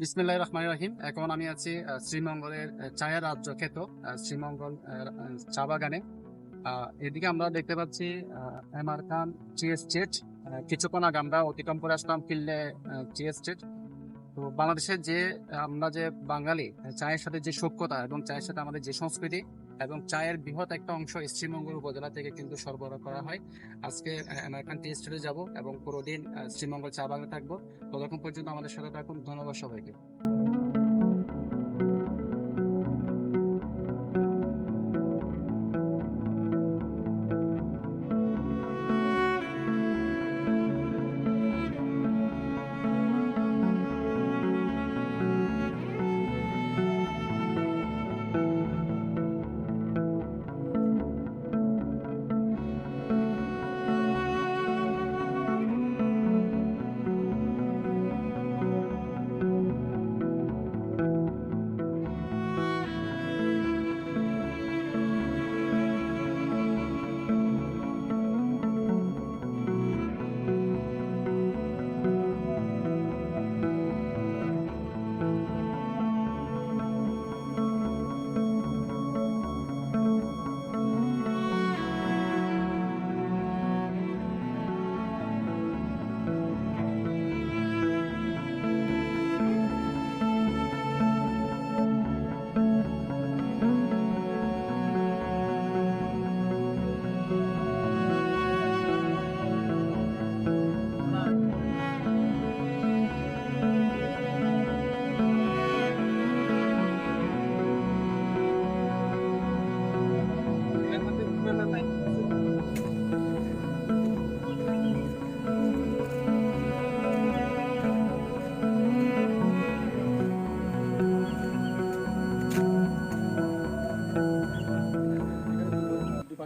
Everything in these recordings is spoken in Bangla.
বিসমিল্লাহ রহমান রাহিম। এখন আমি আছি শ্রীমঙ্গলের চায়া রাজ্য খ্যাত শ্রীমঙ্গল চা বাগানে। এদিকে আমরা দেখতে পাচ্ছি এম আর খান টি এস্টেট কিছুক্ষণ আগে আমরা অতিক্রম করে আসলাম ফিল্ডে টি এস্টেট তো বাংলাদেশের যে, আমরা যে বাঙালি, চায়ের সাথে যে সক্ষতা এবং চায়ের সাথে আমাদের যে সংস্কৃতি এবং চায়ের বৃহৎ একটা অংশ শ্রীমঙ্গল উপজেলা থেকে কিন্তু সরবরাহ করা হয়। আজকে আমেরিকান টি স্টেটে যাব এবং পুরো দিন শ্রীমঙ্গল চা বাগানে থাকব। ততক্ষণ পর্যন্ত আমাদের সাথে থাকুন। ধন্যবাদ সবাইকে।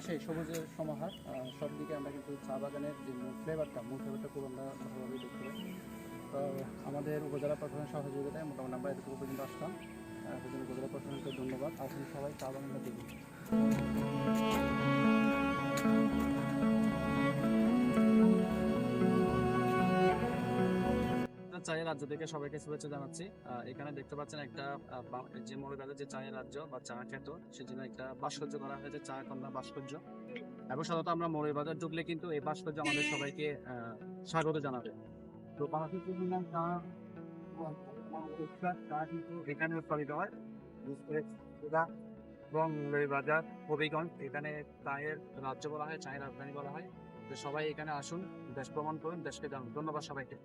দুপাশে সবুজের সমাহার সব দিকে আমরা কিন্তু চা বাগানের যে ফ্লেভারটা মূল ফ্লেভারটা খুব আমরা ভালোভাবে দেখতে পাই। তো, আমাদের উপজেলা প্রশাসনের সহযোগিতায় মোটামুটি আমরা এতটুকু পর্যন্ত আসলাম। সেজন্য উপজেলা প্রশাসনকে ধন্যবাদ। আসুন সবাই চা বাগানটা দেখুন। চায়ের রাজ্য থেকে সবাইকে শুভেচ্ছা জানাচ্ছি। এখানে দেখতে পাচ্ছেন একটা যে মৌলবাদের যে চায়ের রাজ্য বা চা খ্যাত সেজন্য একটা ভাস্কর্য করা হয়েছে, চা কন্যা ভাস্কর্য। এবং সাধারণত আমরা মৌলবাজার ঢুকলে কিন্তু এই ভাস্কর্য আমাদের সবাইকে স্বাগত জানাবে। তো এখানে উৎপাদিত হয়। এবং মৌলবাজার হবিগঞ্জ, এখানে চায়ের রাজ্য বলা হয়, চায়ের রাজধানী বলা হয়। তো সবাই এখানে আসুন, দেশ ভ্রমণ করুন, দেশকে জানুন। ধন্যবাদ সবাইকে।